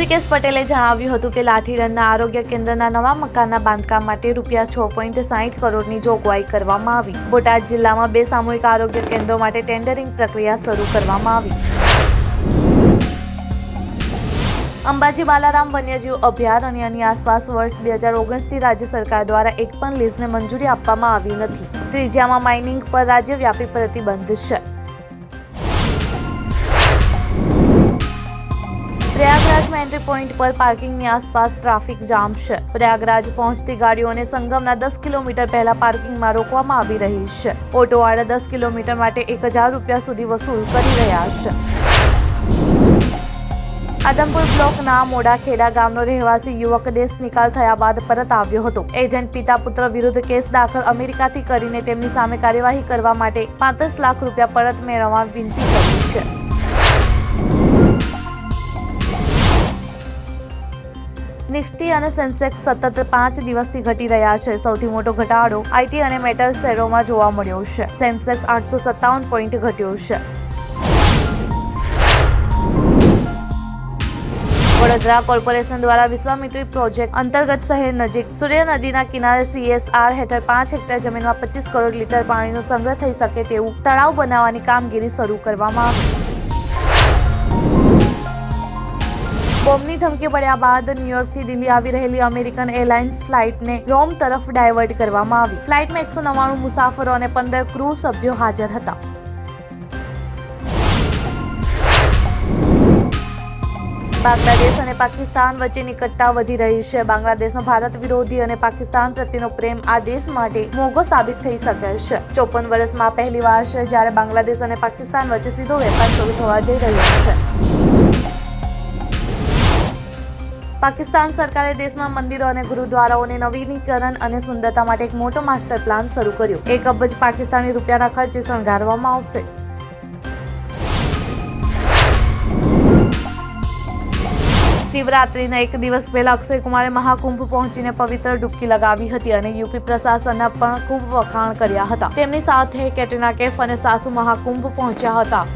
ઋષિકેશ પટેલે જણાવ્યું હતું કે લાઠીરનના આરોગ્ય કેન્દ્રના નવા મકાનના બાંધકામ માટે રૂપિયા છ પોઈન્ટ સાહીઠ કરોડની જોગવાઈ કરવામાં આવી. બોટાદ જિલ્લામાં બે સામૂહિક આરોગ્ય કેન્દ્રો માટે ટેન્ડરિંગ પ્રક્રિયા શરૂ કરવામાં આવી. અંબાજી બાલારામ વન્યજીવ અભયારણ્યની આસપાસ વર્ષ બે હજાર ઓગણીસથી રાજ્ય સરકાર દ્વારા એક પણ લીઝને મંજૂરી આપવામાં આવી નથી. ત્રીજામાં માઇનિંગ પર રાજ્યવ્યાપી પ્રતિબંધ છે. પ્રયાગરાજમાં એન્ટ્રી પોઈન્ટ પર પાર્કિંગની આસપાસ ટ્રાફિક જામ છે. પ્રયાગરાજ પહોંચતી ગાડીઓને સંગમના દસ કિલોમીટર પહેલા પાર્કિંગમાં રોકવામાં આવી રહી છે. ઓટોવાળા દસ કિલોમીટર માટે એક હજાર રૂપિયા સુધી વસૂલ કરી રહ્યા છે. આદમપુર બ્લોકના મોડાખેડા ગામનો રહેવાસી યુવક દેશ નિકાલ થયા બાદ પરત આવ્યો હતો. એજન્ટ પિતા પુત્ર વિરુદ્ધ કેસ દાખલ અમેરિકાથી કરીને તેમની સામે કાર્યવાહી કરવા માટે પાંત્રીસ લાખ રૂપિયા પરત મેળવવા વિનંતી કરી છે. નિફ્ટી અને સેન્સેક્સ સતત પાંચ દિવસથી ઘટી રહ્યા છે. સૌથી મોટો ઘટાડો આઈટી અને મેટલ શેરોમાં જોવા મળ્યો છે. સેન્સેક્સ આઠસો સત્તાવન પોઈન્ટ ઘટ્યો છે. વડોદરા કોર્પોરેશન દ્વારા વિશ્વામિત્રી પ્રોજેક્ટ અંતર્ગત શહેર નજીક સૂર્ય નદીના કિનારે સીએસઆર હેઠળ પાંચ હેક્ટર જમીનમાં પચીસ કરોડ લીટર પાણીનો સંગ્રહ થઈ શકે તેવું તળાવ બનાવવાની કામગીરી શરૂ કરવામાં આવી બોમ્બની ધમકી પડ્યા બાદ ન્યુયોર્કથી દિલ્હી આવી રહેલી અમેરિકન એરલાઇન્સ ફ્લાઇટને રોમ તરફ ડાયવર્ટ કરવામાં આવી. ફ્લાઇટમાં એકસો નવ્વાણું મુસાફરો અને પંદર ક્રૂ સભ્યો હાજર હતા. બાંગ્લાદેશ અને પાકિસ્તાન વચ્ચે નિકટતા વધી રહી છે. બાંગ્લાદેશનો ભારત વિરોધી અને પાકિસ્તાન પ્રત્યેનો પ્રેમ આ દેશ માટે મોંઘો સાબિત થઈ શકે છે. ચોપન વર્ષમાં પહેલી વાર છે જ્યારે બાંગ્લાદેશ અને પાકિસ્તાન વચ્ચે સીધો વેપાર શરૂ થવા જઈ રહ્યો છે. પાકિસ્તાન સરકારે દેશમાં મંદિરો અને ગુરુદ્વારાઓને નવીનીકરણ અને સુંદરતા માટે એક મોટો માસ્ટર પ્લાન શરૂ કર્યો. એક અબજ પાકિસ્તાની રૂપિયાના ખર્ચે શણગારવામાં આવશે. શિવરાત્રિના એક દિવસ પહેલા અક્ષય કુમારે મહાકુંભ પહોંચીને પવિત્ર ડૂબકી લગાવી હતી અને યુપી પ્રશાસનના પણ ખૂબ વખાણ કર્યા હતા. તેમની સાથે કેટરીના કેફ અને સાસુ મહાકુંભ પહોંચ્યા હતા.